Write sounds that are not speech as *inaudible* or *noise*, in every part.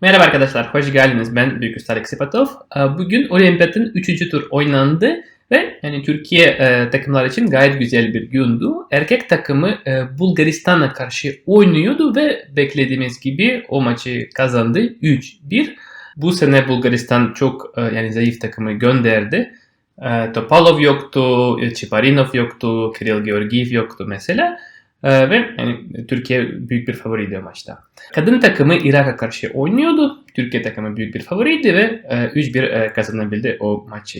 Merhaba arkadaşlar, hoş geldiniz. Ben Büyük Usta Alex Sipatov. Ee, Bugün Olimpiyatın 3. tur oynandı ve yani Türkiye e, takımlar için gayet güzel bir gündü. Erkek takımı e, Bulgaristan'a karşı oynuyordu ve beklediğimiz gibi o maçı kazandı 3-1. Bu sene Bulgaristan çok e, yani zayıf takımı gönderdi. E, Topalov yoktu, Çiparinov yoktu, Kiril Georgiev yoktu mesela. E, ve yani Türkiye büyük bir favoriydi o maçta. Kadın takımı Irak'a karşı oynuyordu. Türkiye takımı büyük bir favoriydi ve e, 3-1 e, kazanabildi o maçı.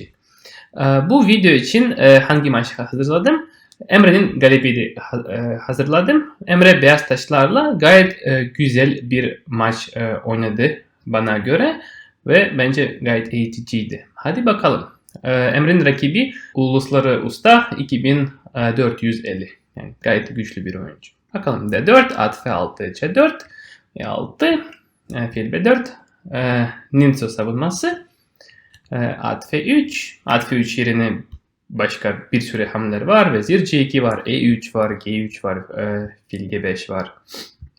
E, bu video için e, hangi maçı hazırladım? Emre'nin galibiyeti e, hazırladım. Emre beyaz taşlarla gayet e, güzel bir maç e, oynadı bana göre ve bence gayet eğiticiydi. Hadi bakalım. E, Emre'nin rakibi Ulusları Usta 2450. Yani gayet güçlü bir oyuncu. Bakalım D4, at F6, C4, E6, e, fil B4, e, Ninso savunması, e, at F3, at F3 yerine başka bir sürü hamleler var. Vezir C2 var, E3 var, G3 var, e, fil G5 var,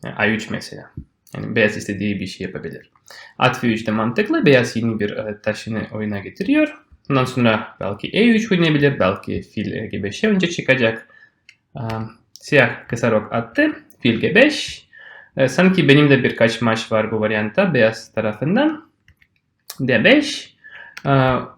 e, A3 mesela. Yani beyaz istediği bir şey yapabilir. At F3 de mantıklı. Beyaz yeni bir e, taşını oyuna getiriyor. Ondan sonra belki E3 oynayabilir, belki fil e, G5'e önce çıkacak. Um, siyah kısa rok attı. Fil G5. Ee, sanki benim de birkaç maç var bu varyantta beyaz tarafından. D5. Ee,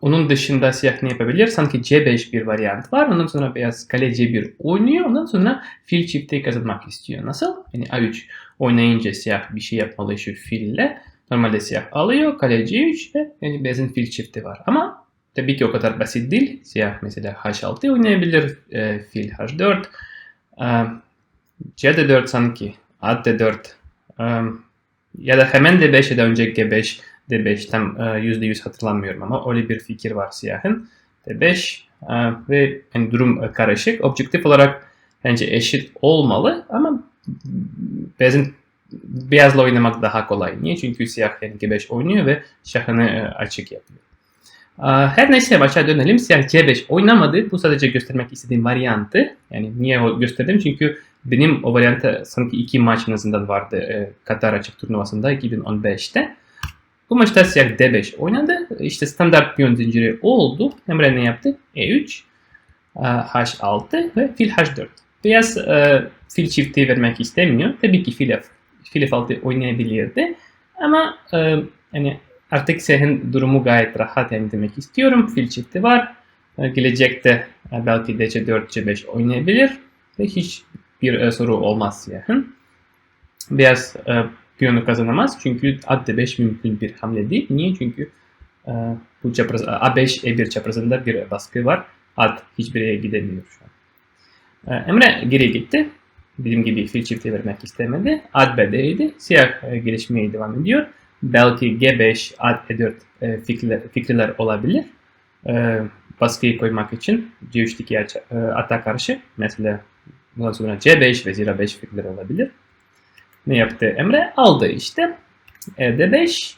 onun dışında siyah ne yapabilir? Sanki C5 bir varyant var. Ondan sonra beyaz kale C1 oynuyor. Ondan sonra fil çifti kazanmak istiyor. Nasıl? Yani A3 oynayınca siyah bir şey yapmalı şu fille. Normalde siyah alıyor. Kale C3 ve yani beyazın fil çifti var. Ama tabii ki o kadar basit değil. Siyah mesela H6 oynayabilir. E, fil H4. E, C4 sanki. At D4. E, ya da hemen D5 ya da önce G5 D5 tam e, %100 hatırlamıyorum ama öyle bir fikir var siyahın. D5 e, ve yani durum karışık. Objektif olarak bence eşit olmalı ama beyazın beyazla oynamak daha kolay. Niye? Çünkü siyah yani G5 oynuyor ve şahını e, açık yapıyor. E, Her neyse başa dönelim. Siyah C5 oynamadı. Bu sadece göstermek istediğim varyantı. Yani niye o gösterdim? Çünkü benim o varyanta sanki iki maç en azından vardı e, Katar açık turnuvasında 2015'te. Bu maçta siyah D5 oynadı. İşte standart piyon zinciri oldu. Emre ne yaptı? E3, e, H6 ve fil H4. Beyaz e, fil çifti vermek istemiyor. Tabii ki fil, F, fil F6 oynayabilirdi. Ama yani artık siyahın durumu gayet rahat yani demek istiyorum. Fil çifti var. E, gelecekte e, belki DC4, C5 oynayabilir. Ve hiç bir e, soru olmaz siyahın. Beyaz e, piyonu kazanamaz. Çünkü at D5 mümkün bir hamle değil. Niye? Çünkü e, bu çapraz, A5, E1 çaprazında bir baskı var. At hiçbir yere gidemiyor şu an. E, Emre geri gitti. Dediğim gibi fil çifti vermek istemedi. At B4'ydi. Siyah e, gelişmeye devam ediyor. Belki G5, at E4 e, fikirler, fikirler olabilir. E, baskıyı koymak için C3'teki aç- e, ata karşı mesela bundan sonra C5 ve zira 5 fikirler olabilir. Ne yaptı Emre? Aldı işte. E, D5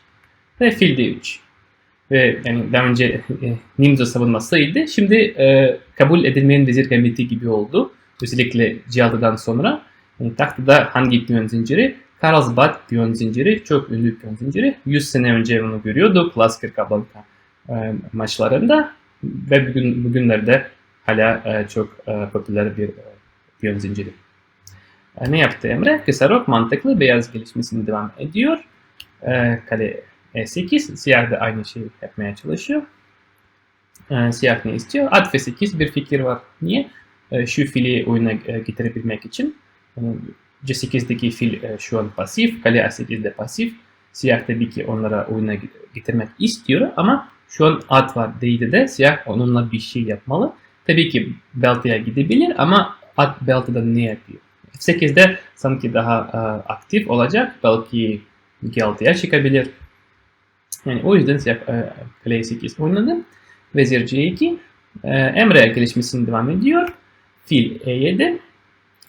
ve fil D3. Ve yani daha önce e, Nimzo savunmasıydı. Şimdi e, kabul edilmeyen vezir gambiti gibi oldu. Özellikle C6'dan sonra. Yani tahtada hangi piyon zinciri? Carlsbad piyon zinciri. Çok ünlü piyon zinciri. 100 sene önce onu görüyorduk. Klasker Kablanka e, maçlarında. Ve bugün, bugünlerde hala e, çok e, popüler bir e, piyon zinciri. E, ne yaptı Emre? Kısa rok mantıklı. Beyaz gelişmesine devam ediyor. E, kale E8. Siyah da aynı şeyi yapmaya çalışıyor. E, siyah ne istiyor? At F8 bir fikir var. Niye? E, şu fili oyuna e, getirebilmek için. E, C8'deki fil e, şu an pasif. Kale A8'de pasif. Siyah tabii ki onlara oyuna getirmek istiyor ama şu an at var değildi de siyah onunla bir şey yapmalı. Tabii ki Belta'ya gidebilir ama at Belta'da ne yapıyor? F8'de sanki daha e, aktif olacak. Belki G6'ya çıkabilir. Yani o yüzden siyah e, kale 8 oynadı. Vezir C2. E, Emre gelişmesine devam ediyor. Fil E7.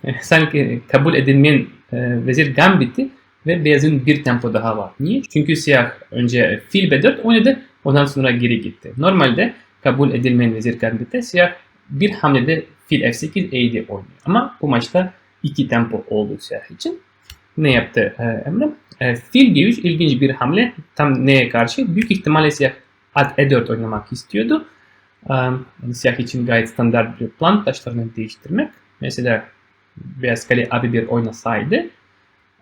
E, sanki kabul edilmeyen e, vezir gambiti ve beyazın bir tempo daha var. Niye? Çünkü siyah önce fil B4 oynadı. Ondan sonra geri gitti. Normalde kabul edilmeyen vezir gambiti siyah bir hamlede fil F8 E7 oynuyor. Ama bu maçta iki tempo oldu siyah için. Ne yaptı Emre? fil G3 ilginç bir hamle. Tam neye karşı? Büyük ihtimalle siyah at E4 oynamak istiyordu. Yani siyah için gayet standart bir plan taşlarını değiştirmek. Mesela beyaz kale AB1 oynasaydı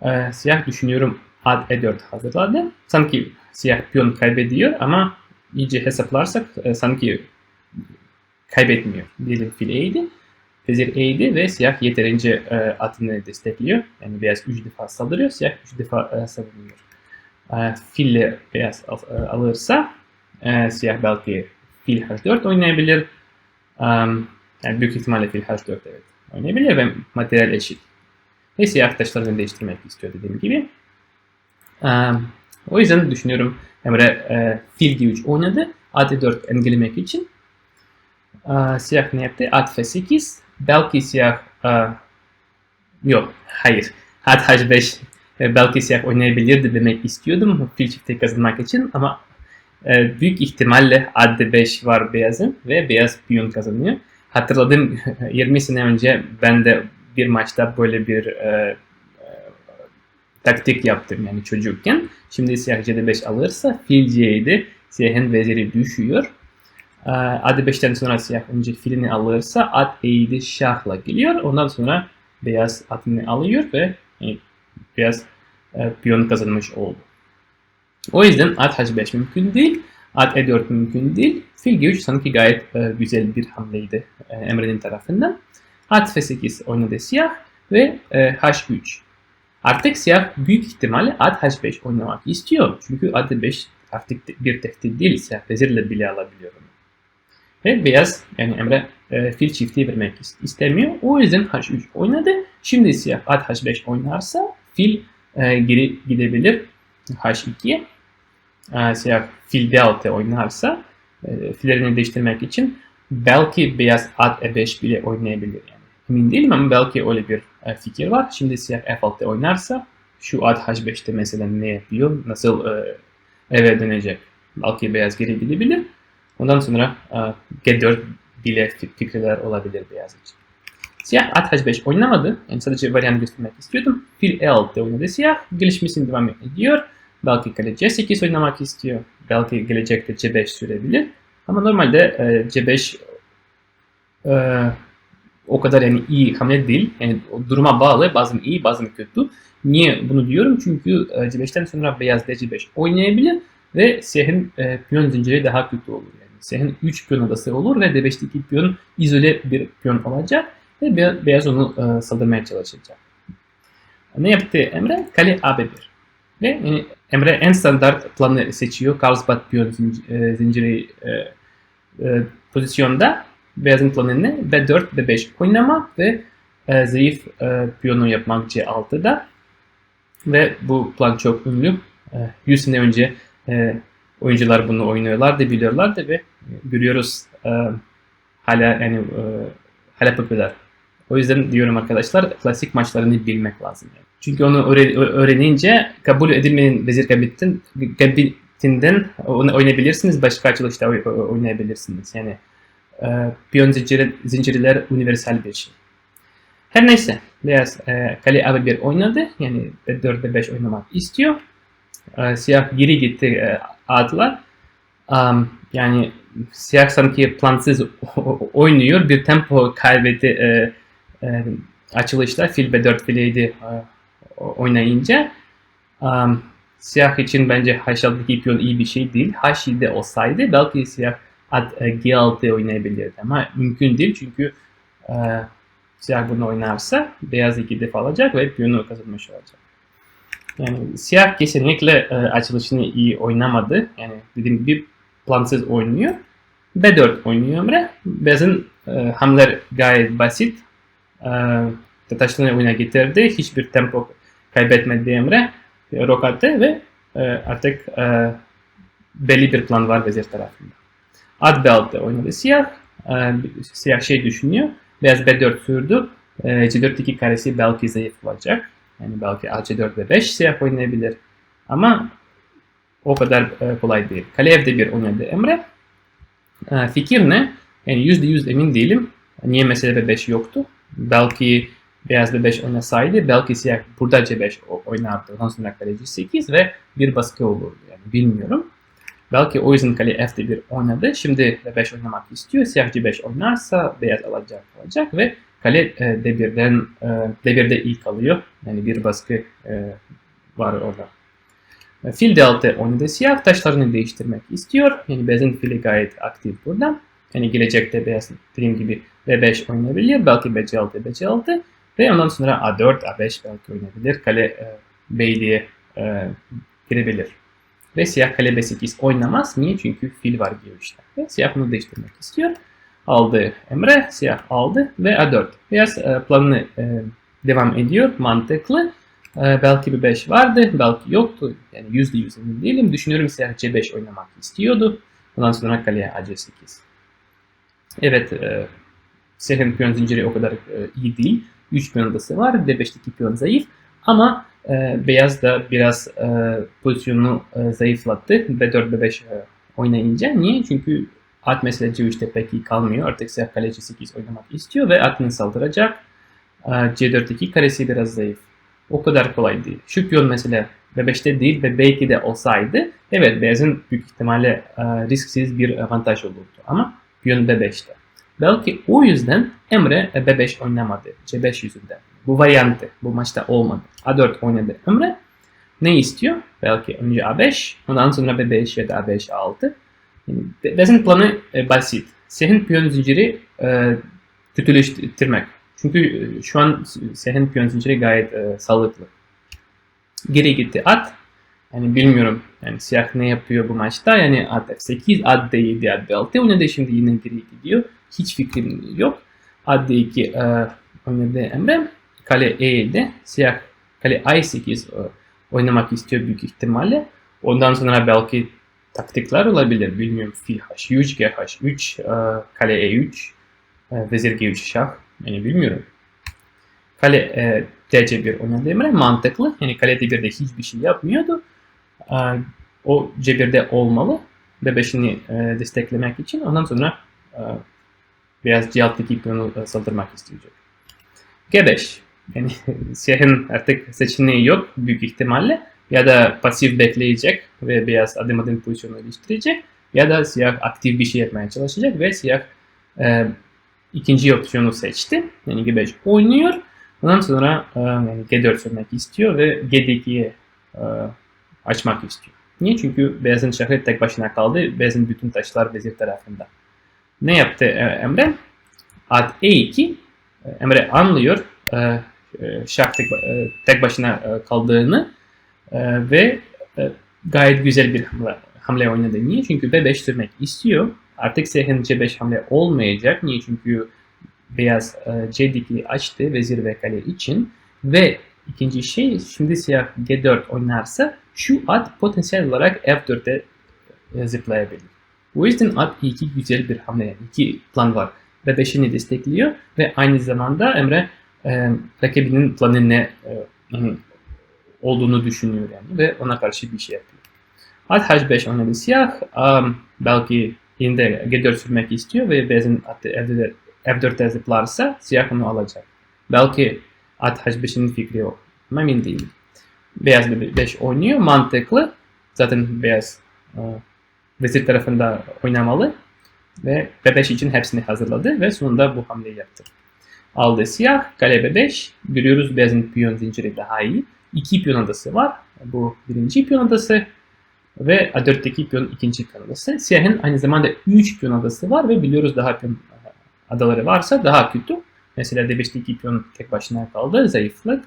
e, siyah düşünüyorum at E4 hazırladı. Sanki siyah piyon kaybediyor ama iyice hesaplarsak e, sanki kaybetmiyor. Diyelim fil E'ydi. Vezir E'ydi ve siyah yeterince e, atını destekliyor. Yani beyaz 3 defa saldırıyor, siyah 3 defa e, savunuyor. E, fille beyaz al, e, alırsa e, siyah belki fil H4 oynayabilir. Um, yani büyük ihtimalle fil H4 evet oynayabilir ve materyal eşit. Ve siyah taşlarını değiştirmek istiyor dediğim gibi. Um, o yüzden düşünüyorum Emre e, fil G3 oynadı. At 4 engellemek için. E, siyah ne yaptı? At F8. Belki siyah e, yok hayır. At H5 e, belki siyah oynayabilirdi demek istiyordum fil çifti kazanmak için ama e, büyük ihtimalle at D5 var beyazın ve beyaz piyon kazanıyor. Hatırladım *laughs* 20 sene önce ben de bir maçta böyle bir e, e, taktik yaptım yani çocukken. Şimdi siyah C5 alırsa fil C7 siyahın veziri düşüyor. E, at 5'ten sonra siyah önce filini alırsa at E7 şahla geliyor. Ondan sonra beyaz atını alıyor ve yani, beyaz e, piyon kazanmış oldu. O yüzden at H5 mümkün değil. At E4 mümkün değil. Fil G3 sanki gayet e, güzel bir hamleydi e, Emre'nin tarafından. At F8 oynadı siyah ve e, H3. Artık siyah büyük ihtimalle at H5 oynamak istiyor. Çünkü at E5 artık bir tehdit değil. Siyah vezirle bile alabiliyor onu. Ve beyaz yani Emre e, fil çifti vermek istemiyor. O yüzden H3 oynadı. Şimdi siyah at H5 oynarsa fil e, geri gidebilir H2'ye. Siyah fil D6 oynarsa e, fillerini değiştirmek için belki beyaz at E5 bile oynayabilir. Yani. Emin değilim ama belki öyle bir e, fikir var. Şimdi siyah F6 oynarsa şu at H5'te mesela ne yapıyor? Nasıl e, eve dönecek? Belki beyaz geri gidebilir. Ondan sonra e, G4 bile fikirler olabilir beyaz için. Siyah at H5 oynamadı. Yani sadece varyant göstermek istiyordum. Fil E6 oynadı siyah. Gelişmesini devam ediyor. Belki kale C8 oynamak istiyor. Belki gelecekte C5 sürebilir. Ama normalde e, C5 e, o kadar yani iyi hamle değil. Yani duruma bağlı. Bazen iyi bazen kötü. Niye bunu diyorum? Çünkü e, C5'ten sonra beyaz D5 oynayabilir ve siyahın e, piyon zinciri daha kötü olur. Yani siyahın 3 piyon adası olur ve D5'teki piyon izole bir piyon olacak ve beyaz onu e, saldırmaya çalışacak. Ne yaptı Emre? Kale AB1. Ve yani Emre en standart planı seçiyor. Carlsbad piyon zinciri e, e, pozisyonda beyazın planını B4, B5 oynamak ve e, zayıf e, piyonu yapmak C6'da. Ve bu plan çok ünlü. E, 100 sene önce e, oyuncular bunu oynuyorlardı, biliyorlardı ve görüyoruz e, hala yani e, hala popüler. O yüzden diyorum arkadaşlar klasik maçlarını bilmek lazım. Yani. Çünkü onu öğrenince kabul edilmeyen vezir gabitin, gabitinden oynayabilirsiniz. Başka açılışta oynayabilirsiniz. Yani e, piyon zinciri, zincirler universal bir şey. Her neyse beyaz e, kale AB1 oynadı. Yani B4 B5 oynamak istiyor. E, siyah geri gitti e, atlar. Um, yani siyah sanki plansız oynuyor. Bir tempo kaybetti e, e, açılışta. Fil B4 fil 7 e, oynayınca um, siyah için bence H6'daki piyon iyi bir şey değil. H7 olsaydı belki siyah at e, G6 oynayabilirdi ama mümkün değil çünkü e, siyah bunu oynarsa beyaz iki defa alacak ve piyonu kazanmış olacak. Yani siyah kesinlikle e, açılışını iyi oynamadı. Yani dediğim gibi plansız oynuyor. B4 oynuyor Emre. Beyazın e, hamleler gayet basit. E, taşlarını oyuna getirdi. Hiçbir tempo kaybetmedi Emre. Rok attı ve e, artık e, belli bir plan var vezir tarafında. At B6 oynadı siyah. E, siyah şey düşünüyor. Beyaz B4 sürdü. E, C4'teki karesi belki zayıf olacak. Yani belki AC4 ve 5 siyah oynayabilir. Ama o kadar kolay değil. Kale evde bir oynadı Emre. Fikir ne? Yani %100 emin değilim. Niye mesela B5 yoktu? Belki beyaz B5 oynasaydı belki siyah burada C5 o- oynardı. Ondan kale C8 ve bir baskı olurdu. Yani bilmiyorum. Belki o yüzden kale F1 oynadı. Şimdi B5 oynamak istiyor. Siyah C5 oynarsa beyaz alacak alacak ve kale e, D1'den e, D1'de iyi kalıyor. Yani bir baskı e, var orada. Fil D6 oynadı siyah. Taşlarını değiştirmek istiyor. Yani beyazın fili gayet aktif burada. Yani gelecekte beyaz dediğim gibi B5 oynayabilir. Belki BC6, BC6. Ve ondan sonra A4, A5 belki oynayabilir. Kale e, B'ye e, girebilir. Ve siyah kale B8 oynamaz. Niye? Çünkü fil var G3'te. Ve siyah bunu değiştirmek istiyor. Aldı Emre, siyah aldı ve A4. Beyaz e, planını e, devam ediyor. Mantıklı. E, belki bir 5 vardı, belki yoktu. Yani yüzde yüz emin değilim. Düşünüyorum siyah C5 oynamak istiyordu. Ondan sonra kaleye AC8. Evet, e, siyahın piyon zinciri o kadar e, iyi değil. 3 piyon adası var, D5'teki piyon zayıf. Ama e, beyaz da biraz e, pozisyonunu e, zayıflattı. B4, B5 e, oynayınca. Niye? Çünkü at mesela C3'te pek iyi kalmıyor. Artık siyah kale C8 oynamak istiyor ve atını saldıracak. E, C4'teki karesi biraz zayıf. O kadar kolay değil. Şu piyon mesela B5'te değil ve B2'de olsaydı evet beyazın büyük ihtimalle e, risksiz bir avantaj olurdu. Ama B5'te. Belki o yüzden Emre e, B5 oynamadı. C5 yüzünden. Bu varyantı bu maçta olmadı. A4 oynadı Emre. Ne istiyor? Belki önce A5, ondan sonra B5 ya da A5 A6. Yani Beyazın planı e, basit. Sehin piyon zinciri e, kötüleştirmek. Çünkü e, şu an Sehin piyon zinciri gayet e, sağlıklı. Geri gitti at. Yani bilmiyorum yani siyah ne yapıyor bu maçta. Yani at F8, at D7, at D6 oynadı. Şimdi yine geri gidiyor. Hiç fikrim yok. At D2 e, oynadı Emre. Kale E7. Siyah kale I8 e, oynamak istiyor büyük ihtimalle. Ondan sonra belki taktikler olabilir. Bilmiyorum. Fil H3, G H3, e, kale E3, e, vezir G3 şah. Yani bilmiyorum. Kale e, DC1 oynadı Emre. Mantıklı. Yani kale D1'de hiçbir şey yapmıyordu. E, o C1'de olmalı. B5'ini e, desteklemek için. Ondan sonra e, beyaz C6'daki piyonu e, saldırmak isteyecek. G5. Yani *laughs* siyahın artık seçeneği yok büyük ihtimalle. Ya da pasif bekleyecek ve beyaz adım adım pozisyonu değiştirecek. Ya da siyah aktif bir şey yapmaya çalışacak ve siyah e, ikinci opsiyonu seçti. Yani G5 oynuyor. Ondan sonra e, yani G4 sürmek istiyor ve G2'ye e, açmak istiyor. Niye? Çünkü beyazın şahı tek başına kaldı. Beyazın bütün taşlar vezir tarafında. Ne yaptı e, Emre? At E2 e, Emre anlıyor e, şah tek, tek başına kaldığını ve gayet güzel bir hamle, hamle oynadı. Niye? Çünkü B5 sürmek istiyor. Artık siyahın C5 hamle olmayacak. Niye? Çünkü beyaz e, C2 açtı vezir ve kale için ve ikinci şey şimdi siyah G4 oynarsa şu at potansiyel olarak F4'e e, zıplayabilir. O yüzden at E2 güzel bir hamle. İki plan var. B5'ini destekliyor ve aynı zamanda Emre e, rakibinin planı ne e, olduğunu düşünüyor yani ve ona karşı bir şey yapıyor. At H5 oynadı siyah. Um, belki yine de G4 sürmek istiyor ve beyazın atı F4, F4'e zıplarsa siyah onu alacak. Belki at H5'in fikri yok. Ama emin değilim. Beyaz B5 oynuyor. Mantıklı. Zaten beyaz e, vezir tarafında oynamalı. Ve B5 için hepsini hazırladı ve sonunda bu hamleyi yaptı. Aldı siyah, kale B5. Görüyoruz beyazın piyon zinciri daha iyi. İki piyon adası var. Bu birinci piyon adası ve A4'teki piyon ikinci piyon adası. Siyahın aynı zamanda 3 piyon adası var ve biliyoruz daha piyon adaları varsa daha kötü. Mesela D5'teki piyon tek başına kaldı, zayıflık.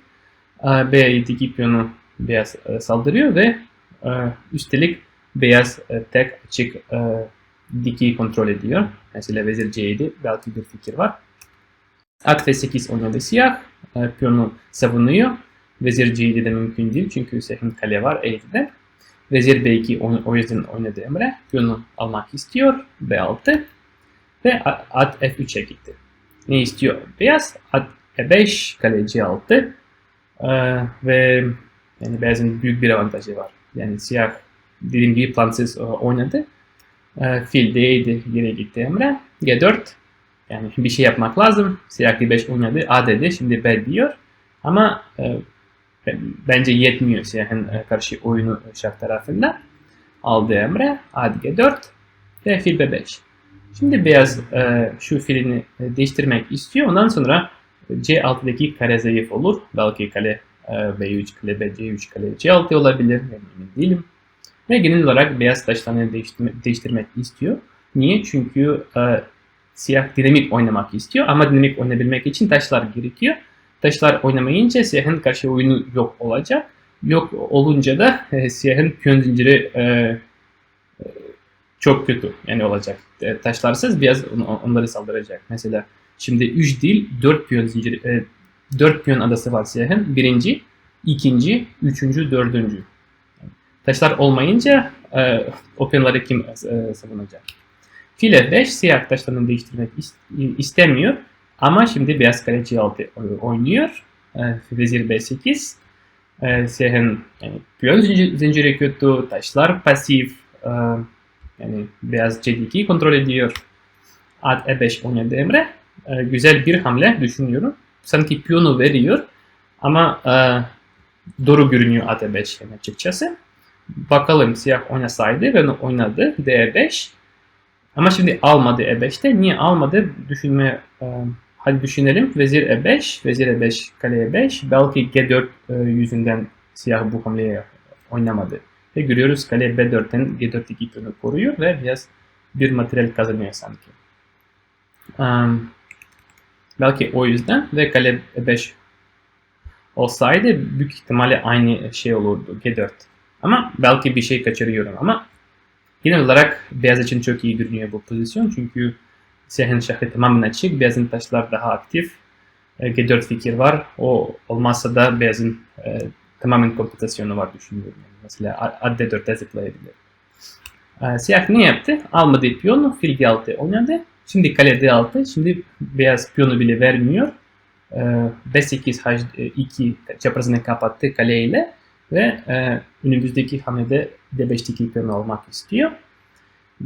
B7'deki piyonu beyaz saldırıyor ve üstelik beyaz tek açık diki kontrol ediyor. Mesela vezir C7 belki bir fikir var. At F8 oynadı siyah. Piyonu savunuyor. Vezir C7 de mümkün değil çünkü siyahın kale var E7'de. Vezir B2 onu, o yüzden oynadı Emre. Piyonu almak istiyor. B6. Ve at F3'e gitti. Ne istiyor? Beyaz. At E5, kale C6. Ee, ve yani beyazın büyük bir avantajı var. Yani siyah dediğim gibi plansız oynadı. Ee, fil D7 geri gitti Emre. G4. Yani bir şey yapmak lazım. Siyah D5 oynadı. A dedi. Şimdi B diyor. Ama e, bence yetmiyor siyahın e, karşı oyunu şah tarafında. Aldı emre. A G4 ve fil B5. Şimdi beyaz e, şu filini e, değiştirmek istiyor. Ondan sonra C6'daki kare zayıf olur. Belki kale e, B3, kale B, C3, kale C6 olabilir. Emin değilim. Ve genel olarak beyaz taşlarını değiştirme, değiştirmek istiyor. Niye? Çünkü e, siyah dinamik oynamak istiyor. Ama dinamik oynayabilmek için taşlar gerekiyor. Taşlar oynamayınca siyahın karşı oyunu yok olacak. Yok olunca da e, siyahın piyon zinciri e, e, çok kötü yani olacak. E, taşlarsız on, onları saldıracak. Mesela şimdi 3 değil 4 piyon zinciri e, 4 piyon adası var siyahın. Birinci, ikinci, üçüncü, dördüncü. Taşlar olmayınca e, o piyonları kim e, savunacak? File 5 siyah taşlarını değiştirmek istemiyor. Ama şimdi beyaz kale C6 oynuyor. E, vezir B8. E, siyahın yani piyon zinciri kötü, taşlar pasif. E, yani beyaz C2 kontrol ediyor. At E5 oynadı Emre. E, güzel bir hamle düşünüyorum. Sanki piyonu veriyor. Ama e, doğru görünüyor at E5 yani açıkçası. Bakalım siyah oynasaydı ve oynadı D5. Ama şimdi almadı E5'te. Niye almadı? Düşünme e, hadi düşünelim. Vezir E5, vezir E5, kale E5. Belki G4 e, yüzünden siyah bu hamleyi oynamadı. Ve görüyoruz kale B4'ten G4'teki piyonu koruyor ve biraz bir materyal kazanıyor sanki. Um, belki o yüzden ve kale E5 olsaydı büyük ihtimalle aynı şey olurdu G4. Ama belki bir şey kaçırıyorum ama genel olarak beyaz için çok iyi görünüyor bu pozisyon çünkü siyahın şahı tamamen açık, beyazın taşlar daha aktif. E, G4 fikir var. O olmazsa da beyazın e, tamamen komputasyonu var düşünüyorum. Yani mesela AD4'e zıplayabilir. E, siyah ne yaptı? Almadı piyonu, fil G6 oynadı. Şimdi kale D6. Şimdi beyaz piyonu bile vermiyor. E, B8 H2 çaprazını kapattı kaleyle ve e, önümüzdeki hamlede D5'teki piyonu almak istiyor.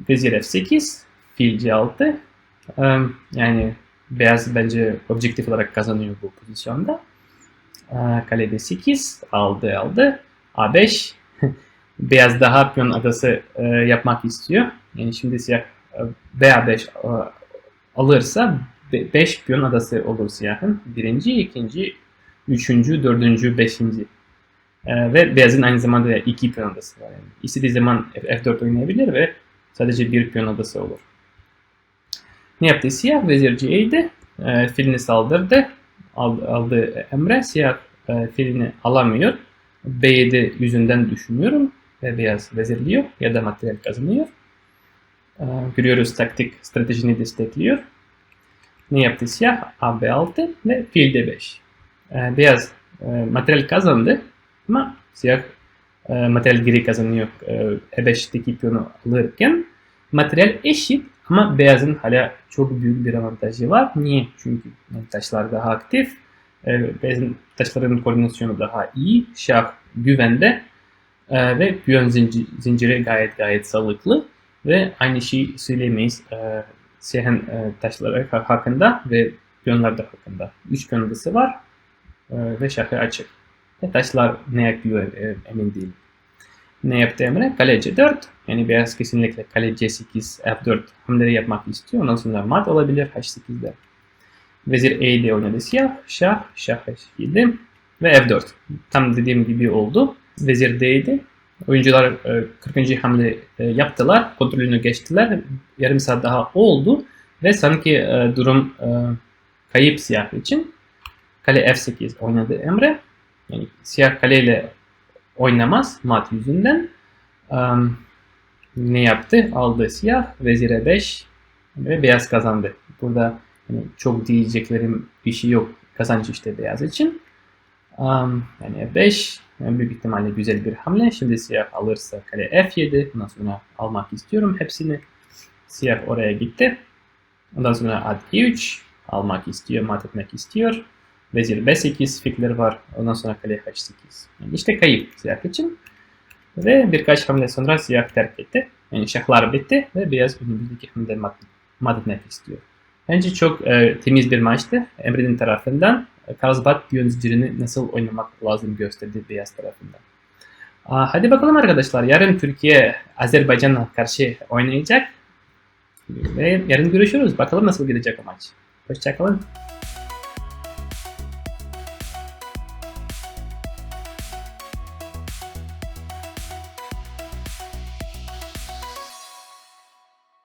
Vezir F8, fil C6. E, yani beyaz bence objektif olarak kazanıyor bu pozisyonda. E, kale D8 aldı aldı. A5 *laughs* beyaz daha piyon adası e, yapmak istiyor. Yani şimdi siyah e, B5 e, alırsa 5 piyon adası olur siyahın. Birinci, ikinci, üçüncü, dördüncü, beşinci. Ee, ve beyazın aynı zamanda da iki piyon adası var. Yani istediği zaman F4 oynayabilir ve sadece bir piyon adası olur. Ne yaptı siyah? Vezir C7 e, filini saldırdı. Aldı, aldı Emre. Siyah e, filini alamıyor. B7 yüzünden düşünüyorum. Ve beyaz vezirliyor ya da materyal kazanıyor. E, görüyoruz taktik stratejini destekliyor. Ne yaptı siyah? A B6 ve fil D5. E, beyaz materyal kazandı ama siyah materyal geri kazanıyor e, E5'teki piyonu alırken. Materyal eşit ama beyazın hala çok büyük bir avantajı var. Niye? Çünkü taşlar daha aktif. E, beyazın taşların koordinasyonu daha iyi. Şah güvende. E, ve piyon zinciri, gayet gayet sağlıklı. Ve aynı şeyi söylemeyiz e, siyahın taşları hakkında ve piyonlar da hakkında. Üç piyon var ve şahı açık. Taşlar ne yapıyor e, emin değilim. Ne yaptı Emre? Kale C4. Yani beyaz kesinlikle kale C8, F4 hamleleri yapmak istiyor. Ondan sonra mat olabilir H8'de. Vezir E7 oynadı siyah. Şah, şah H7 ve F4. Tam dediğim gibi oldu. Vezir D7. Oyuncular 40. E, hamle e, yaptılar. Kontrolünü geçtiler. Yarım saat daha oldu. Ve sanki durum kayıp siyah için. Kale F8 oynadı Emre. Yani siyah kaleyle oynamaz mat yüzünden. Um, ne yaptı? Aldı siyah, vezire 5 ve beyaz kazandı. Burada yani çok diyeceklerim bir şey yok. Kazanç işte beyaz için. Um, yani 5 yani büyük ihtimalle güzel bir hamle. Şimdi siyah alırsa kale F7. Ondan sonra almak istiyorum hepsini. Siyah oraya gitti. Ondan sonra at E3 almak istiyor, mat etmek istiyor. Vezir B8 fikirler var. Ondan sonra kale H8. Yani işte kayıp siyah için. Ve birkaç hamle sonra siyah terk etti. Yani şahlar bitti ve beyaz önümüzdeki hamle mat, mat etmek istiyor. Bence çok e, temiz bir maçtı Emre'nin tarafından. E, Karlsbad yöneticilerini nasıl oynamak lazım gösterdi beyaz tarafından. Aa, hadi bakalım arkadaşlar. Yarın Türkiye Azerbaycan'a karşı oynayacak. Ve yarın görüşürüz. Bakalım nasıl gidecek o maç. Hoşçakalın.